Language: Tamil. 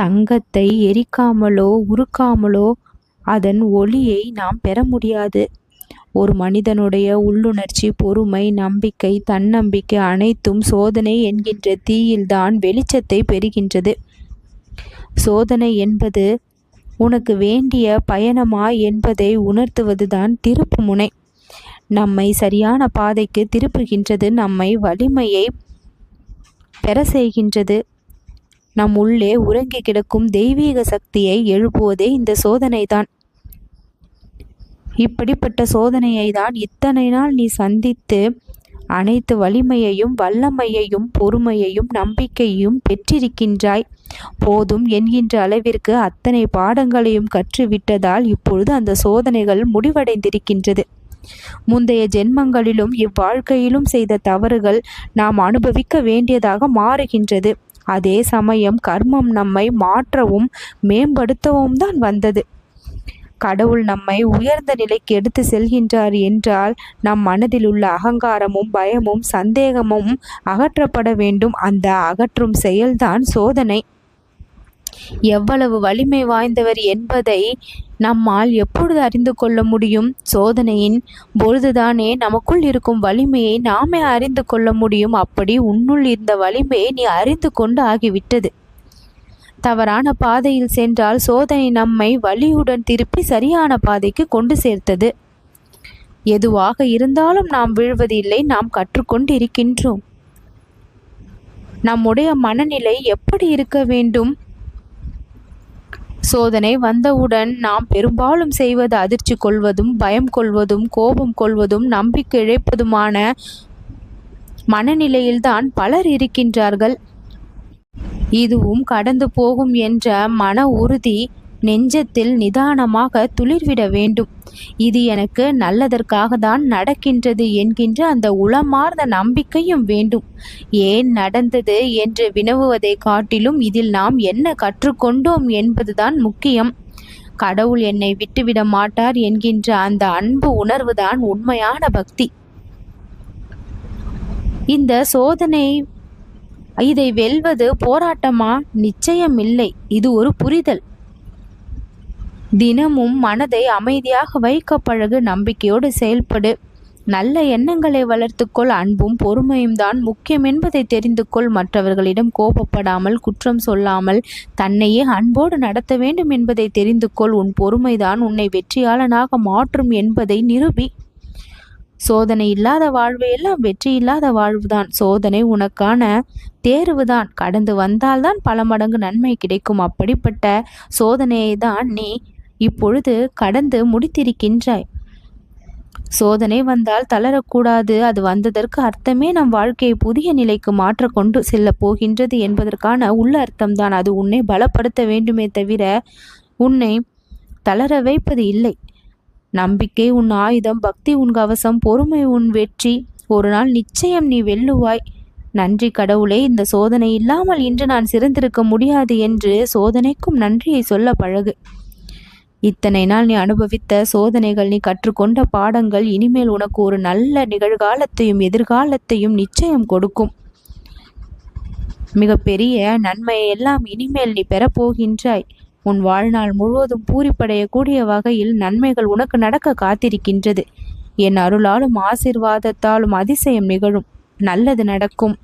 தங்கத்தை எரிக்காமலோ உருக்காமலோ அதன் ஒளியை நாம் பெற முடியாது. ஒரு மனிதனுடைய உள்ளுணர்ச்சி பொறுமை நம்பிக்கை தன்னம்பிக்கை அனைத்தும் சோதனை என்கின்ற தீயில்தான் வெளிச்சத்தை பெறுகின்றது. சோதனை என்பது உனக்கு வேண்டிய பயணமா என்பதை உணர்த்துவதுதான் திருப்பு முனை. நம்மை சரியான பாதைக்கு திருப்புகின்றது நம்மை வலிமையை பெற செய்கின்றது. நம் உள்ளே உறங்கி கிடக்கும் தெய்வீக சக்தியை எழுப்புவதே இந்த சோதனைதான். இப்படிப்பட்ட சோதனையை தான் இத்தனை நாள் நீ சந்தித்து அனைத்து வலிமையையும் வல்லமையையும் பொறுமையையும் நம்பிக்கையும் பெற்றிருக்கின்றாய். போதும் என்கின்ற அளவிற்கு அத்தனை பாடங்களையும் கற்றுவிட்டதால் இப்பொழுது அந்த சோதனைகள் முடிவடைந்திருக்கின்றது. முந்தைய ஜென்மங்களிலும் இவ்வாழ்க்கையிலும் செய்த தவறுகள் நாம் அனுபவிக்க வேண்டியதாக மாறுகின்றது. அதே சமயம் கர்மம் நம்மை மாற்றவும் மேம்படுத்தவும் தான் வந்தது. கடவுள் நம்மை உயர்ந்த நிலைக்கு எடுத்து செல்கின்றார் என்றால் நம் மனதில் உள்ள அகங்காரமும் பயமும் சந்தேகமும் அகற்றப்பட வேண்டும். அந்த அகற்றும் செயல்தான் சோதனை. எவ்வளவு வலிமை வாய்ந்தவர் என்பதை நம்மால் எப்பொழுது அறிந்து கொள்ள முடியும்? சோதனையின் பொழுதுதானே நமக்குள் இருக்கும் வலிமையை நாமே அறிந்து கொள்ள முடியும். அப்படி உன்னுள் இருந்த வலிமையை நீ அறிந்து கொண்டு ஆகிவிட்டது. தவறான பாதையில் சென்றால் சோதனை நம்மை வலியுடன் திருப்பி சரியான பாதைக்கு கொண்டு சேர்த்தது. எதுவாக இருந்தாலும் நாம் விழுவதில்லை. நாம் கற்றுக்கொண்டு இருக்கின்றோம் நம்முடைய மனநிலை எப்படி இருக்க வேண்டும்? சோதனை வந்தவுடன் நாம் பெரும்பாலும் செய்வது அதிர்ச்சி கொள்வதும் பயம் கொள்வதும் கோபம் கொள்வதும் நம்பிக்கை இழைப்பதுமான மனநிலையில்தான் பலர் இருக்கின்றார்கள். இதுவும் கடந்து போகும் என்ற மன உறுதி நெஞ்சத்தில் நிதானமாக துளிர்விட வேண்டும். இது எனக்கு நல்லதற்காக தான் நடக்கின்றது என்கின்ற அந்த உளமார்ந்த நம்பிக்கையும் வேண்டும். ஏன் நடந்தது என்று வினவுவதை காட்டிலும் இதில் நாம் என்ன கற்றுக்கொண்டோம் என்பதுதான் முக்கியம். கடவுள் என்னை விட்டுவிட மாட்டார் என்கின்ற அந்த அன்பு உணர்வுதான் உண்மையான பக்தி. இந்த சோதனை இதை வெல்வது போராட்டமா? நிச்சயம் இல்லை இது ஒரு புரிதல். தினமும் மனதை அமைதியாக வைக்க பழகு நம்பிக்கையோடு செயல்படு. நல்ல எண்ணங்களை வளர்த்துக்கொள் அன்பும் பொறுமையும் தான் முக்கியம் என்பதை தெரிந்து கொள். மற்றவர்களிடம் கோபப்படாமல் குற்றம் சொல்லாமல் தன்னையே அன்போடு நடத்த வேண்டும் என்பதை தெரிந்து கொள். உன் பொறுமைதான் உன்னை வெற்றியாளனாக மாற்றும் என்பதை நிரூபி. சோதனை இல்லாத வாழ்வு எல்லாம் வெற்றி இல்லாத வாழ்வுதான். சோதனை உனக்கான தேர்வுதான். கடந்து வந்தால்தான் பல மடங்கு நன்மை கிடைக்கும். அப்படிப்பட்ட சோதனையை தான் நீ இப்பொழுது கடந்து முடித்திருக்கின்றாய். சோதனை வந்தால் தளரக்கூடாது. அது வந்ததற்கு அர்த்தமே நம் வாழ்க்கையை புதிய நிலைக்கு மாற்ற கொண்டு செல்ல போகின்றது என்பதற்கான உள்ள அர்த்தம்தான். அது உன்னை பலப்படுத்த வேண்டுமே தவிர உன்னை தளர வைப்பது இல்லை. நம்பிக்கை உன் ஆயுதம் பக்தி உன் கவசம் பொறுமை உன் வெற்றி. ஒரு நாள் நிச்சயம் நீ வெல்லுவாய். நன்றி கடவுளே இந்த சோதனை இல்லாமல் இன்று நான் சிறந்திருக்க முடியாது என்று சோதனைக்கும் நன்றியை சொல்ல பழகு. இத்தனை நாள் நீ அனுபவித்த சோதனைகள் நீ கற்றுக்கொண்ட பாடங்கள் இனிமேல் உனக்கு ஒரு நல்ல நிகழ்காலத்தையும் எதிர்காலத்தையும் நிச்சயம் கொடுக்கும். மிகப்பெரிய நன்மையை எல்லாம் இனிமேல் நீ பெறப்போகின்றாய் உன் வாழ்நாள் முழுவதும் பூரிப்படையக்கூடிய வகையில் நன்மைகள் உனக்கு நடக்க காத்திருக்கின்றது. என் அருளாலும் ஆசிர்வாதத்தாலும் அதிசயம் நிகழும். நல்லது நடக்கும்.